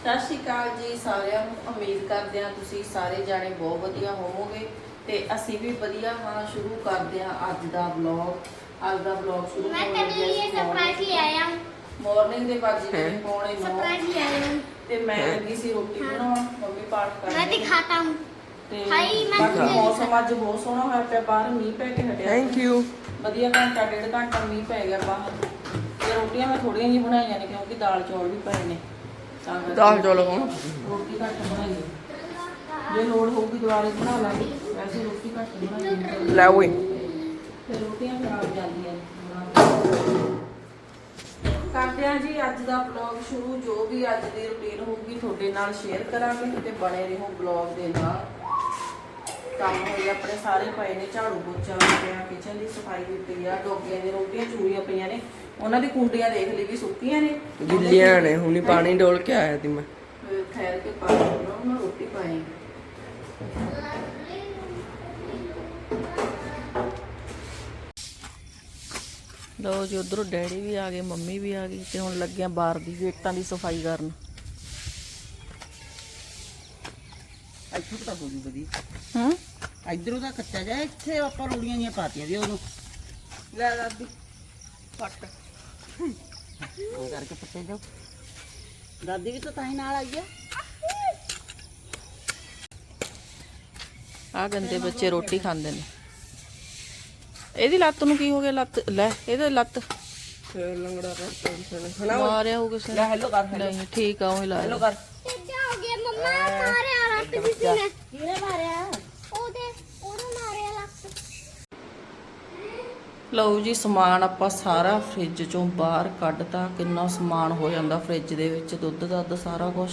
ਸਤਿ ਸ਼੍ਰੀ ਅਕਾਲ ਜੀ ਸਾਰਿਆਂ ਨੂੰ ਉਮੀਦ ਕਰਦੇ ਹਾਂ ਤੁਸੀਂ ਸਾਰੇ ਜਾਣੇ ਬਹੁਤ ਵਧੀਆ ਹੋਵੋਗੇ ਤੇ ਅਸੀਂ ਵੀ ਵਧੀਆ ਹਾਂ ਸ਼ੁਰੂ ਕਰਦੇ ਹਾਂ ਅੱਜ ਦਾ ਵਲੌਗ ਅੱਜ ਦਾ ਵਲੌਗ ਸ਼ੁਰੂ मैं तेरे लिए सरप्राइज ले आया हूँ ਮਾਰਨਿੰਗ ਦੇ ਵੱਜ ਗਏ ਪੌਣੇ 9 सरप्राइज ले आया हूँ ਤੇ ਮੈਂ ਲੱਗੀ ਸੀ ਰੋਟੀ ਬਣਾਉਣ ਮੰਮੀ ਪਾਠ ਕਰ मैं ਰਹੀ ਸੀ। दिखाता हूँ ਤੇ ਹਾਈ, ਮੈਂ ਬਾਕੀ ਤੁਹਾਨੂੰ ਮੌਸਮ ਅੱਜ ਬਹੁਤ ਸੋਹਣਾ ਹੋਇਆ ਪਿਆ ਬਾਹਰ ਮੀਂਹ ਪੈ ਕੇ ਹਟਿਆ ਥੈਂਕ ਯੂ ਵਧੀਆ ਘੰਟਾ ਡੇਢ ਘੰਟਾ ਮੀਂਹ ਪੈ ਗਿਆ ਬਾਹਰ ਤੇ ਰੋਟੀਆਂ ਮੈਂ ਥੋੜੀਆਂ ਜਿਹੀਆਂ ਬਣਾਈਆਂ ਨੇ ਕਿਉਂਕਿ ਦਾਲ ਚੌਲ ਵੀ ਪਏ ਨੇ ਤਾਂ ਕਰਕੇ ਦਾਲ ਚੌਲ। ਹੁਣ ਰੋਟੀ ਘੱਟ ਬਣਾਈਏ। ਜੇ ਲੋੜ ਹੋਊਗੀ ਦੁਬਾਰੇ ਬਣਾ ਲਾਂਗੇ। ਵੈਸੇ ਰੋਟੀ ਘੱਟ ਬਣਾਈਏ। ਲੈ ਓਏ। ਫਿਰ ਰੋਟੀਆਂ ਖਰਾਬ ਜਾਂਦੀਆਂ ਕਰਦੇ ਹਾਂ ਜੀ ਅੱਜ ਦਾ ਵਲੌਗ ਸ਼ੁਰੂ ਜੋ ਵੀ ਅੱਜ ਦੀ ਰੁਟੀਨ ਹੋਊਗੀ ਤੁਹਾਡੇ ਨਾਲ ਸ਼ੇਅਰ ਕਰਾਂਗੇ ਤੇ ਬਣੇ ਰਹੋ ਵਲੌਗ ਦੇ ਨਾਲ। ਕੰਮ ਹੋਏ ਆਪਣੇ ਸਾਰੇ ਪਏ ਨੇ ਝਾੜੂ ਪੋਚਾ ਪਿਆ ਕਿਚਨ ਦੀ ਸਫ਼ਾਈ ਵੀ ਪਈ ਆ ਡੋਗੀਆਂ ਦੀ ਰੋਟੀਆਂ ਚੂਰੀਆਂ ਪਈਆਂ ਨੇ ਉਹਨਾਂ ਦੀ ਕੁੰਡੀਆਂ ਦੇਖ ਲਈ ਵੀ ਸੁੱਕੀਆਂ ਨੇ ਗਿੱਲੀਆਂ ਨੇ ਹੁਣੀ ਪਾਣੀ ਡੋਲ ਕੇ ਆਇਆ ਸੀ ਮੈਂ। ਫਿਰ ਠਹਿਰ ਕੇ ਪਾ ਉਹਨਾਂ ਨੂੰ ਰੋਟੀ ਪਾਏਂਗੇ ਲੋ ਜੀ ਉਧਰੋਂ ਡੈਡੀ ਵੀ ਆ ਗਏ ਮੰਮੀ ਵੀ ਆ ਗਈ ਤੇ ਹੁਣ ਲੱਗਿਆ ਬਾਹਰ ਦੀ ਗੇਟਾਂ ਦੀ ਸਫ਼ਾਈ ਕਰਨ। ਇੱਥੋਂ ਤਾਂ ਬੋਲੀ ਵਧੀਆ। ਹੂੰ? ਇਧਰੋਂ ਦਾ ਕੱਚਾ ਜਾ ਇੱਥੇ ਆਪਾਂ ਰੂੜੀਆਂ ਜੀਆਂ ਪਾਤੀਆਂ ਵੀ ਉਹਨੂੰ। ਲੈ ਦਾਦੀ ਫੱਟ। ਉਹ ਕਰਕੇ ਪੱਟੇ ਜਾਓ। ਦਾਦੀ ਵੀ ਤਾਂ ਤਾਂ ਹੀ ਨਾਲ ਆਈ ਆ। ਆ ਗੰਦੇ ਬੱਚੇ ਰੋਟੀ ਖਾਂਦੇ ਨੇ। ਇਹਦੀ ਲੱਤ ਨੂੰ ਕੀ ਹੋ ਗਿਆ ਲੱਤ? ਲੈ ਇਹਦੇ ਲੱਤ। ਲੰਗੜਾ ਕਰਤਾ ਉਸਨੇ ਹਲਾ ਮਾਰਿਆ ਹੋ ਕਿਸੇ ਨੇ ਠੀਕ ਆ ਉਹ ਹੀ ਲਾ ਹੈਲੋ ਕਰ। ਹੋ ਗਿਆ? ਮੰਮਾ ਮਾਰਿਆ ਰੱਬ ਕਿਸੇ ਨੇ ਲਓ ਜੀ, ਸਮਾਨ ਆਪਾਂ ਸਾਰਾ ਫ੍ਰਿਜ ਚੋਂ ਬਾਹਰ ਕੱਢਤਾ। ਕਿੰਨਾ ਸਮਾਨ ਹੋ ਜਾਂਦਾ ਫ੍ਰਿਜ ਦੇ ਵਿੱਚ, ਦੁੱਧ, ਦੱਧ, ਸਾਰਾ ਕੁਝ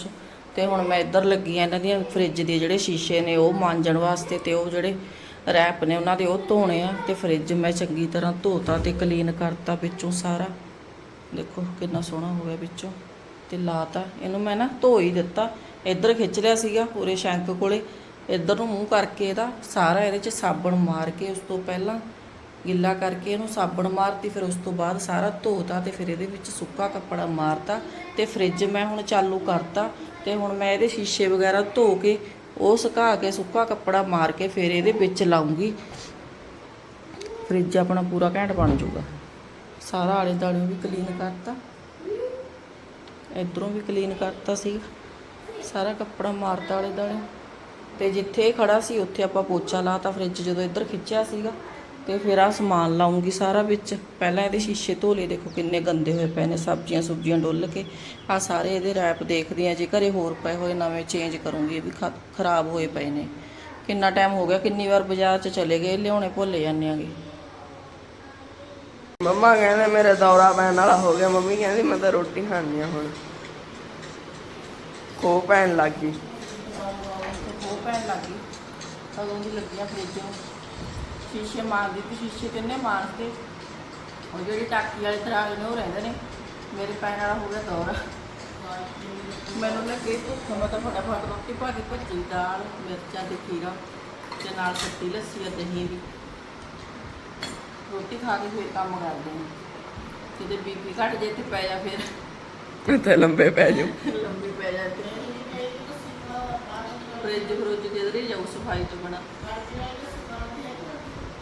ਤੇ ਹੁਣ ਮੈਂ ਇੱਧਰ ਲੱਗੀ ਆ, ਇਹਨਾਂ ਦੀਆਂ ਫ੍ਰਿਜ ਦੇ ਜਿਹੜੇ ਸ਼ੀਸ਼ੇ ਨੇ, ਉਹ ਮਾਂਜਣ ਵਾਸਤੇ ਤੇ ਉਹ ਜਿਹੜੇ ਰੈਪ ਨੇ, ਉਹਨਾਂ ਦੇ ਉਹ ਧੋਣੇ ਆ। ਤੇ ਫ੍ਰਿਜ ਮੈਂ ਚੰਗੀ ਤਰ੍ਹਾਂ ਧੋਤਾ ਤੇ ਕਲੀਨ ਕਰਤਾ ਵਿੱਚੋਂ ਸਾਰਾ। ਦੇਖੋ ਕਿੰਨਾ ਸੋਹਣਾ ਹੋ ਗਿਆ ਵਿੱਚੋਂ। ਤੇ ਲਾਤਾ, ਇਹਨੂੰ ਮੈਂ ਨਾ ਧੋ ਹੀ ਦਿੱਤਾ। ਇੱਧਰ ਖਿੱਚ ਲਿਆ ਸੀਗਾ ਪੂਰੇ ਸ਼ੈਂਕ ਕੋਲੇ। ਇੱਧਰ ਨੂੰ ਮੂੰਹ ਕਰਕੇ ਇਹਦਾ ਸਾਰਾ ਇਹਦੇ 'ਚ ਸਾਬਣ ਮਾਰ ਕੇ ਉਸ ਤੋਂ ਪਹਿਲਾਂ ਗਿੱਲਾ ਕਰਕੇ ਇਹਨੂੰ ਸਾਬਣ ਮਾਰਤੀ, ਫਿਰ ਉਸ ਤੋਂ ਬਾਅਦ ਸਾਰਾ ਧੋਤਾ ਤੇ ਫਿਰ ਇਹਦੇ ਵਿੱਚ ਸੁੱਕਾ ਕੱਪੜਾ ਮਾਰਤਾ ਤੇ ਫ੍ਰਿਜ ਮੈਂ ਹੁਣ ਚਾਲੂ ਕਰਤਾ ਤੇ ਹੁਣ ਮੈਂ ਇਹਦੇ ਸ਼ੀਸ਼ੇ ਵਗੈਰਾ ਧੋ ਕੇ ਉਹ ਸੁਕਾ ਕੇ, ਸੁੱਕਾ ਕੱਪੜਾ ਮਾਰ ਕੇ ਫਿਰ ਇਹਦੇ ਵਿੱਚ ਲਾਉਂਗੀ। ਫ੍ਰਿਜ ਆਪਣਾ ਪੂਰਾ ਘੈਂਟ ਬਣ ਜਾਊਗਾ। ਸਾਰਾ ਆਲੇ ਦਾਲੇ ਵੀ ਕਲੀਨ ਕਰਤਾ। ਇਧਰੋਂ ਵੀ ਕਲੀਨ ਕਰਤਾ ਸੀ। ਸਾਰਾ ਕੱਪੜਾ ਮਾਰਤਾ ਆਲੇ ਦਾਲੇ ਤੇ ਜਿੱਥੇ ਇਹ ਖੜਾ ਸੀ, ਉੱਥੇ ਆਪਾਂ ਪੋਚਾ ਲਾਤਾ ਫ੍ਰਿਜ ਜਦੋਂ ਇੱਧਰ ਖਿੱਚਿਆ ਸੀਗਾ। ਤੇ ਫਿਰ ਆ ਸਮਾਨ ਲਾਉਂਗੀ ਸਾਰਾ ਵਿੱਚ। ਪਹਿਲਾਂ ਇਹਦੇ ਸ਼ੀਸ਼ੇ ਧੋ ਲਏ ਦੇਖੋ ਕਿੰਨੇ ਗੰਦੇ ਹੋਏ ਪਏ ਨੇ ਸਬਜ਼ੀਆਂ ਸੁਬਜ਼ੀਆਂ ਡੁੱਲ ਕੇ। ਆ ਸਾਰੇ ਇਹਦੇ ਰੈਪ ਦੇਖਦੀ ਆ ਜੇ ਘਰੇ ਹੋਰ ਪਏ ਹੋਏ ਨਵੇਂ ਚੇਂਜ ਕਰੂੰਗੀ ਇਹ ਵੀ ਖਰਾਬ ਹੋਏ ਪਏ ਨੇ। ਕਿੰਨਾ ਟਾਈਮ ਹੋ ਗਿਆ ਕਿੰਨੀ ਵਾਰ ਬਾਜ਼ਾਰ 'ਚ ਚਲੇ ਗਏ ਲਿਆਉਣੇ ਭੁੱਲ ਜਾਂਦੇ ਆਂਗੇ। ਮੰਮਾ ਕਹਿੰਦੇ ਮੇਰਾ ਦੌਰਾ ਪੈਣ ਵਾਲਾ ਹੋ ਗਿਆ ਮੰਮੀ ਕਹਿੰਦੀ ਮੈਂ ਤਾਂ ਰੋਟੀ ਖਾਣੀ ਆ ਹੁਣ। ਕੋ ਪੈਣ ਲੱਗ ਉਹ ਪੈਣ ਲੱਗੀ ਕਦੋਂ ਦੀ ਲੱਗੀਆਂ ਫ੍ਰਿਜ ਨੂੰ ਸ਼ੀਸ਼ੇ ਮਾਰਦੀ ਤੇ ਸ਼ੀਸ਼ੇ ਕਿੰਨੇ ਮਾਰਤੇ ਉਹ ਜਿਹੜੀ ਟਾਕੀ ਵਾਲੇ ਦਰਾਜ ਨੇ ਉਹ ਰਹਿੰਦੇ ਨੇ। ਮੇਰੇ ਪੈਣ ਵਾਲਾ ਹੋ ਗਿਆ ਦੌਰਾ। ਮੈਨੂੰ ਲੱਗੇ ਭੁੱਖ ਮੈਂ ਤਾਂ ਫਟਾਫਟ ਰੋਟੀ ਪਾ ਕੇ ਭੱਜੀ ਦਾਲ ਮਿਰਚਾਂ ਤੇ ਖੀਰਾ ਤੇ ਨਾਲ ਖੱਟੀ ਲੱਸੀ ਅਤੇ ਦਹੀਂ ਵੀ। ਰੋਟੀ ਖਾ ਕੇ ਫਿਰ ਕੰਮ ਕਰਦੇ ਨੇ। ਕਿਤੇ ਬੀਪੀ ਘਟ ਜੇ ਤੇ ਪੈ ਜਾ ਫਿਰ। ਤੇ ਲੰਬੇ ਪੈ ਜਾਓ। ਲੰਬੀ ਪੈ ਜਾਂਦੀ ਹੈ ਫ੍ਰਿਜ ਫਰੁੱਜ ਕਿਧਰੇ ਜਾਊ ਸਫ਼ਾਈ ਤੋਂ ਬਣਾ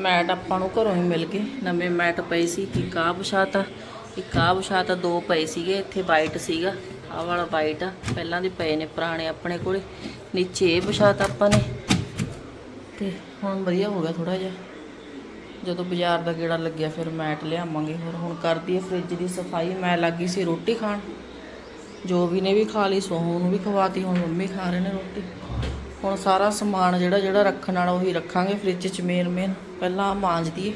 ਮੈਟ ਆਪਾਂ ਨੂੰ ਘਰੋਂ ਹੀ ਮਿਲ ਗਏ। ਨਵੇਂ ਮੈਟ ਪਏ ਸੀ, ਇੱਕ ਆਹ ਵਿਛਾਤਾ ਇੱਕ ਆਹ ਵਿਛਾਤਾ ਦੋ ਪਏ ਸੀਗੇ, ਇੱਥੇ ਵਾਈਟ ਸੀਗਾ ਆਹ ਵਾਲਾ ਵਾਈਟ ਆ, ਪਹਿਲਾਂ ਦੇ ਪਏ ਨੇ ਪੁਰਾਣੇ ਆਪਣੇ ਕੋਲੇ, ਨੀਚੇ ਇਹ ਵਿਛਾਤਾ ਆਪਾਂ ਨੇ। ਤੇ ਹੁਣ ਵਧੀਆ ਹੋ ਗਿਆ ਥੋੜਾ ਜਿਹਾ। ਜਦੋਂ ਬਾਜ਼ਾਰ ਦਾ ਗੇੜਾ ਲੱਗਿਆ ਫਿਰ ਮੈਟ ਲਿਆਵਾਂਗੇ, ਹੋਰ ਹੁਣ ਕਰਦੀ ਹੈ ਫ੍ਰਿਜ ਦੀ ਸਫ਼ਾਈ, ਮੈਂ ਲੱਗੀ ਸੀ ਰੋਟੀ ਖਾਣ। ਜੋ ਵੀ ਨੇ ਵੀ ਖਾ ਲਈ ਸੋਹੂ ਨੂੰ ਵੀ ਖਵਾਤੀ ਹੁਣ ਮੰਮੀ ਖਾ ਰਹੇ ਨੇ ਰੋਟੀ। ਹੁਣ ਸਾਰਾ ਸਮਾਨ ਜਿਹੜਾ ਜਿਹੜਾ ਰੱਖਣ ਵਾਲਾ ਉਹੀ ਰੱਖਾਂਗੇ ਫ੍ਰਿਜ 'ਚ ਮੇਨ ਮੇਨ ਪਹਿਲਾਂ ਆਹ ਮਾਂਜ ਦਈਏ।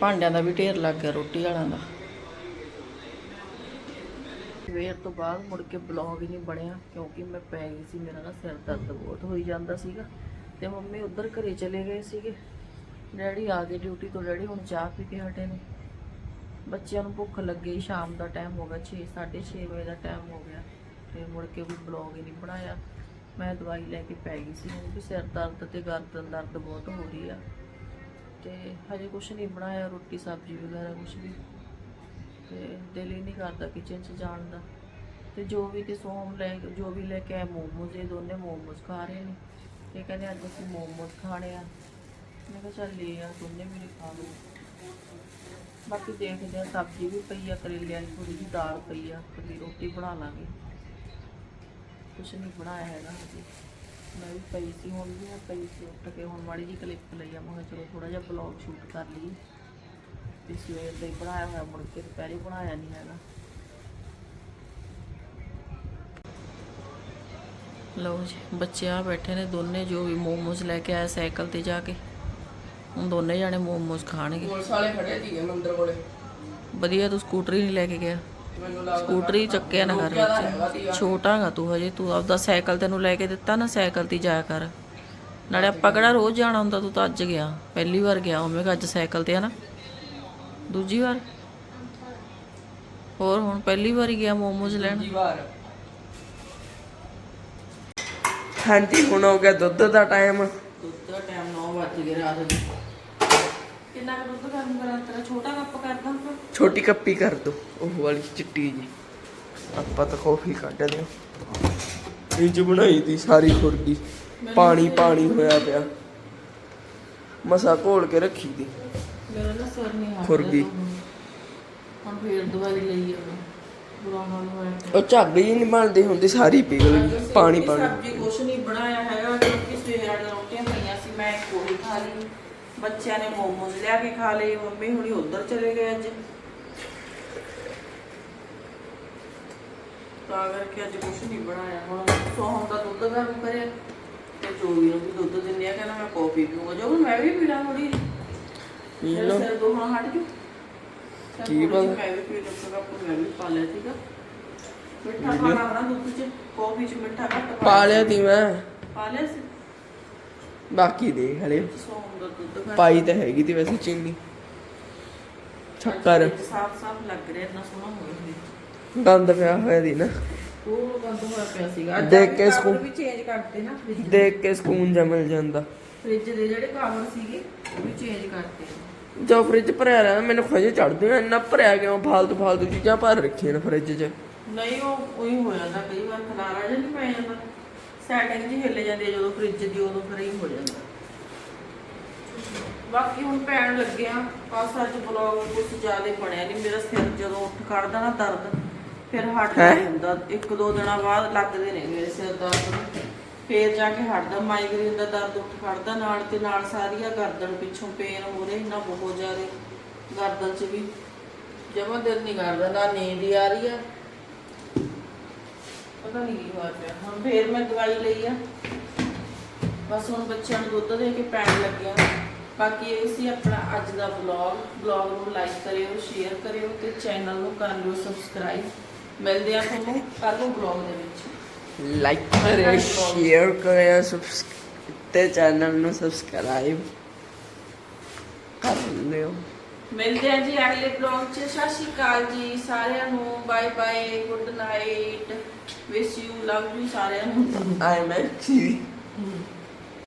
ਭਾਂਡਿਆਂ ਦਾ ਵੀ ਢੇਰ ਲੱਗ ਗਿਆ, ਰੋਟੀ ਵਾਲਿਆਂ ਦਾ। ਸਵੇਰ ਤੋਂ ਬਾਅਦ ਮੁੜ ਕੇ ਬਲੌਗ ਹੀ ਨਹੀਂ ਬਣਿਆ, ਕਿਉਂਕਿ ਮੈਂ ਪੈ ਗਈ ਸੀ, ਮੇਰਾ ਨਾ ਸਿਰ ਦਰਦ ਬਹੁਤ ਹੋਈ ਜਾਂਦਾ ਸੀਗਾ। ਤੇ ਮੰਮੀ ਉਧਰ ਘਰੇ ਚਲੇ ਗਏ ਸੀਗੇ। ਡੈਡੀ ਆ ਗਏ ਡਿਊਟੀ ਤੋਂ, ਡੈਡੀ ਹੁਣ ਚਾਹ ਪੀ ਕੇ ਹਟੇ ਨੇ। ਬੱਚਿਆਂ ਨੂੰ ਭੁੱਖ ਲੱਗੀ, ਸ਼ਾਮ ਦਾ ਟਾਈਮ ਹੋ ਗਿਆ 6 6:30 ਵਜੇ ਦਾ ਟਾਈਮ ਹੋ ਗਿਆ। ਤੇ ਮੁੜ ਕੇ ਕੋਈ ਬਲੌਗ ਹੀ ਨਹੀਂ ਬਣਾਇਆ। ਮੈਂ ਦਵਾਈ ਲੈ ਕੇ ਪੈ ਗਈ ਸੀ ਕਿਉਂਕਿ ਸਿਰ ਦਰਦ ਤੇ ਗਰਦਨ ਦਰਦ ਬਹੁਤ ਹੋ ਰਹੀ ਆ। ਤੇ ਹਜੇ ਕੁਝ ਨਹੀਂ ਬਣਾਇਆ, ਰੋਟੀ, ਸਬਜ਼ੀ ਵਗੈਰਾ ਕੁਝ ਵੀ। ਤੇ ਦਿਲ ਹੀ ਨਹੀਂ ਕਰਦਾ ਕਿਚਨ 'ਚ ਜਾਣ ਦਾ। ਤੇ ਜੋ ਵੀ ਤੇ ਸੋਮ ਲੈ ਜੋ ਵੀ ਲੈ ਕੇ ਆਏ ਮੋਮੋਜ਼, ਇਹ ਦੋਨੇ ਮੋਮੋਜ਼ ਖਾ ਰਹੇ ਨੇ। ਇਹ ਕਹਿੰਦੇ ਅੱਜ ਅਸੀਂ ਮੋਮੋਜ਼ ਖਾਣੇ ਆ। ਮੈਂ ਕਿਹਾ ਚੱਲ ਲੈ ਆ, ਦੋਨੇ ਵੀ ਖਾ ਲਓ। ਬਾਕੀ ਦੇਖਦੇ ਆ, ਸਬਜ਼ੀ ਵੀ ਪਈ ਆ, ਕਰੇਲਿਆਂ ਦੀ ਥੋੜੀ ਜਿਹੀ ਦਾਲ ਪਈ ਆ ਕੱਲੀ ਰੋਟੀ ਬਣਾ ਲਾਂਗੇ। ਕੁਛ ਨਹੀਂ ਬਣਾਇਆ ਹੈਗਾ ਹਜੇ। ਮੈਂ ਵੀ ਪਈ ਸੀ ਹੁਣ ਵੀ ਮੈਂ ਪਈ ਸੀ ਉੱਠ ਕੇ ਹੁਣ ਮਾੜੀ ਜਿਹੀ ਕਲਿੱਪ ਲਈ ਆ ਮੈਂ ਕਿਹਾ ਚਲੋ ਥੋੜਾ ਜਿਹਾ ਬਲੌਗ ਸ਼ੂਟ ਕਰ ਲਈਏ। ਤੇ ਸਵੇਰ ਦਾ ਹੀ ਬਣਾਇਆ ਹੋਇਆ ਮੁੜ ਕੇ ਦੁਪਹਿਰੇ ਬਣਾਇਆ ਨਹੀਂ ਹੈਗਾ। ਲਓ ਜੀ ਬੱਚੇ ਆ ਬੈਠੇ ਨੇ ਦੋਨੇ ਜੋ ਵੀ ਮੋਮੋਜ਼ ਲੈ ਕੇ ਆਏ ਸਾਈਕਲ ਤੇ ਜਾ ਕੇ। ਹੁਣ ਦੋਨੇ ਜਾਣੇ ਮੋਮੋਜ਼ ਖਾਣਗੇ। ਪੁਲਿਸ ਵਾਲੇ ਖੜੇ ਸੀਗੇ ਮੰਦਰ ਕੋਲੇ। ਵਧੀਆ ਤੂੰ ਸਕੂਟਰੀ ਨਹੀਂ ਲੈ ਕੇ ਗਿਆ। ਸਕੂਟਰੀ ਚੱਕਿਆ ਨਾ ਕਰ ਵਿੱਚ। ਛੋਟਾ ਗਾ ਤੂੰ ਹਜੇ ਤੂੰ ਆਪਦਾ ਸਾਈਕਲ ਤੈਨੂੰ ਲੈ ਕੇ ਦਿੱਤਾ ਨਾ ਸਾਈਕਲ ਤੇ ਜਾਇਆ ਕਰ। ਨਾਲੇ ਆਪਾਂ ਕਿਹੜਾ ਰੋਜ਼ ਜਾਣਾ ਹੁੰਦਾ ਤੂੰ ਤਾਂ ਅੱਜ ਗਿਆ ਪਹਿਲੀ ਵਾਰ ਗਿਆ ਹੋਵੇਂਗਾ ਅੱਜ ਸਾਈਕਲ ਤੇ ਹੈ ਨਾ ਦੂਜੀ ਵਾਰ? ਹੋਰ ਹੁਣ ਪਹਿਲੀ ਵਾਰ ਹੀ ਗਿਆ ਮੋਮੋਜ਼ ਲੈਣ। ਹਾਂਜੀ ਹੁਣ ਹੋ ਗਿਆ ਦੁੱਧ ਦਾ ਟਾਈਮ। ਦੁੱਧ ਦਾ ਟਾਈਮ 9 ਵੱਜ ਰਾਤ ਦੇ ਕਿੰਨਾ ਕੁ ਦੁੱਧ ਗਰਮ ਕਰਾਂ ਤੇਰਾ ਛੋਟਾ ਕੱਪ ਕਰਦਾ ਫਿਰ ਛੋਟੀ ਕੱਪੀ ਕਰ ਦੋ ਉਹ ਵਾਲੀ ਚਿੱਟੀ ਜੀ। ਆਪਾਂ ਤਾਂ ਕਾਫੀ ਹਾਂ ਇਹ ਚ ਬਣਾਈ ਦੀ। ਸਾਰੀ ਖੁਰਗੀ ਪਾਣੀ ਪਾਣੀ ਹੋਇਆ ਪਿਆ। ਮਸਾ ਘੋਲ ਕੇ ਰੱਖੀ ਦੀ। ਮੇਰਾ ਨਾ ਸਿਰ ਨਹੀਂ ਹੱਥ ਖੁਰਗੀ। ਹੁਣ। ਫੇਰ ਦਵਾਈ ਲਈ ਆ ਬੁਰਾ ਹਾਲ ਹੋਇਆ। ਉਹ ਝੱਗ ਜੀ ਨਹੀਂ ਬਣਦੀ ਹੁੰਦੀ ਸਾਰੀ ਪਿਘਲ ਗਈ ਪਾਣੀ ਪਾਣੀ। ਸਬਜ਼ੀ ਕੁਛ ਨਹੀਂ ਬਣਾਇਆ ਹੈਗਾ ਕਿਉਂਕਿ ਸਵੇਰ ਵਾਲੀਆਂ ਰੋਟੀਆਂ ਪਈਆਂ ਸੀ ਮੈਂ ਕੋਈ ਖਾ ਲਈ। ਬੱਚਿਆਂ ਨੇ ਮੋਮੋਜ਼ ਲਿਆ ਕੇ ਖਾ ਲਏ ਮੰਮੀ ਹੁਣੀ ਉਧਰ ਚਲੇ ਗਏ ਅੱਜ। ਤਾਂ ਕਰਕੇ ਅੱਜ ਕੁਛ ਨਹੀਂ ਬਣਾਇਆ। ਹੁਣ ਸੋਹਣ ਦਾ ਦੁੱਧ ਗਰਮ ਕਰਿਆ ਤੇ ਜੋਗੀ ਨੂੰ ਵੀ ਦੁੱਧ ਦਿੰਦੇ ਆ ਕਹਿੰਦਾ ਮੈਂ ਕਾਫੀ ਪੀਊਂਗਾ। ਜੋ ਮੈਂ ਵੀ ਪੀਣਾ ਥੋੜੀ ਪੀ ਲਓ। ਸਿਰ ਦੋਹਾਂ ਹਟ ਜੂ ਕੀ ਪਤਾ? ਮੈਂ ਵੀ ਪੀ ਲਵਾਂ ਕੱਪ ਮੈਂ ਵੀ ਪਾ ਲਿਆ ਸੀਗਾ। ਮਿੱਠਾ ਪਾਣਾ ਨਾ ਦੁੱਧ ਚ ਕਾਫੀ ਚ ਮਿੱਠਾ ਘੱਟ ਪਾ ਲਿਆ ਤੀ ਮੈਂ। ਪਾ ਲਿਆ ਸੀ? ਬਾਕੀ ਦੇਖ ਹਲੇ। ਸੌਂਗ ਦਾ ਦੁੱਧ ਘੱਟ ਪਾਈ ਤਾਂ ਹੈਗੀ ਤੀ ਵੈਸੇ ਚੀਨੀ। ਸ਼ੱਕਰ ਸਾਫ਼ ਸਾਫ਼ ਲੱਗ ਰਿਹਾ ਇੰਨਾ ਸੋਹਣਾ ਹੋ ਗਿਆ ਗੰਦ ਪਿਆ ਹੋਇਆ ਦੀ ਨਾ। ਉਹ ਬੰਦ ਹੋਇਆ ਪਿਆ ਸੀਗਾ ਅੱਜ ਦੇਖ ਆਪਣੇ ਕੇ cover ਵੀ ਚੇਂਜ ਕਰਤੇ ਨਾ ਫ੍ਰਿਜ ਦੇਖ ਕੇ ਸਕੂਨ ਜਿਹਾ ਮਿਲ ਜਾਂਦਾ। ਫ੍ਰਿਜ ਦੇ ਜਿਹੜੇ ਕਵਰ ਸੀਗੇ ਉਹ ਵੀ ਚੇਂਜ ਕਰਤੇ ਜੋ ਫ੍ਰਿਜ ਭਰਿਆ ਰਹਿੰਦਾ, ਮੈਨੂੰ ਖੋਜੇ ਚੜਦੇ ਆ ਇੰਨਾ ਭਰਿਆ ਕਿਉਂ? ਫਾਲਤੂ ਫਾਲਤੂ ਚੀਜ਼ਾਂ ਭਰ ਰੱਖੀਆਂ ਨੇ ਫ੍ਰਿਜ 'ਚ। ਨਹੀਂ, ਉਹ ਉਹੀ ਹੋ ਜਾਂਦਾ ਕਈ ਵਾਰ ਖਲਾਰਾ ਜਿਹਾ ਨਹੀਂ ਪੈ ਜਾਂਦਾ। ਸੈਟਿੰਗ ਜੀ ਹਿੱਲ ਜਾਂਦੀ ਹੈ ਜਦੋਂ ਫ੍ਰਿਜ ਦੀ ਉਦੋਂ ਫਿਰ ਹੀ ਹੋ ਜਾਂਦਾ ਬਾਕੀ ਹੁਣ ਪੈਣ ਲੱਗੇ ਆ ਬਸ ਅੱਜ ਬਲੌਗ ਕੁਝ ਜ਼ਿਆਦਾ ਬਣਿਆ ਨਹੀਂ ਮੇਰਾ ਸਿਰ ਜਦੋਂ ਉੱਠ ਖੜਦਾ ਨਾ ਦਰਦ ਫਿਰ ਹਟਦਾ? ਨਹੀਂ ਹੁੰਦਾ ਇੱਕ ਦੋ ਦਿਨਾਂ ਬਾਅਦ ਲੱਗਦੇ ਨੇ ਮੇਰੇ ਸਿਰ ਦਰਦ। ਫੇਰ ਜਾ ਕੇ ਹਟਦਾ ਮਾਈਗ੍ਰੇਨ ਦਾ ਦਰਦ ਉੱਠ ਖੜਦਾ ਨਾਲ ਤੇ ਨਾਲ ਸਾਰੀਆਂ ਗਰਦਨ ਪਿੱਛੋਂ ਪੇਨ ਹੋ ਰਹੀ ਨਾ ਬਹੁਤ ਜ਼ਿਆਦਾ ਗਰਦਨ 'ਚ ਵੀ ਜਮਾ ਦਿਲ ਨਹੀਂ ਕਰਦਾ ਨਾ ਨੀਂਦ ਆ ਰਹੀ ਆ ਪਤਾ ਨਹੀਂ ਕੀ ਹੋਇਆ ਪਿਆ ਹੁਣ ਫੇਰ ਮੈਂ ਦਵਾਈ ਲਈ ਆ। ਬਸ ਹੁਣ ਬੱਚਿਆਂ ਨੂੰ ਦੁੱਧ ਦੇ ਕੇ ਪੈਣ ਲੱਗਿਆ। ਬਾਕੀ ਇਹ ਸੀ ਆਪਣਾ ਅੱਜ ਦਾ ਵਲੌਗ ਵਲੌਗ ਨੂੰ ਲਾਈਕ ਕਰਿਓ ਸ਼ੇਅਰ ਕਰਿਓ ਤੇ ਚੈਨਲ ਨੂੰ ਕਰ ਲਿਓ ਸਬਸਕ੍ਰਾਈਬ ਮਿਲਦੇ ਆ ਤੁਹਾਨੂੰ ਕੱਲ ਨੂੰ ਵਲੌਗ ਦੇ ਵਿੱਚ। ਲਾਈਕ ਕਰਿਓ ਸ਼ੇਅਰ ਕਰਿਓ ਸਬਸਕ੍ਰਾਈਬ ਤੇ ਚੈਨਲ ਨੂੰ ਸਬਸਕ੍ਰਾਈਬ ਕਰ ਲਿਓ। ਮਿਲਦੇ ਆ ਜੀ ਅਗਲੇ ਵਲੌਗ 'ਚ। ਸਤਿ ਸ਼੍ਰੀ ਅਕਾਲ ਜੀ ਸਾਰਿਆਂ ਨੂੰ। Bye bye good night wish you love you ਸਾਰਿਆਂ ਨੂੰ ਆਈ ਐਮ ਐਕਚੁਅਲੀ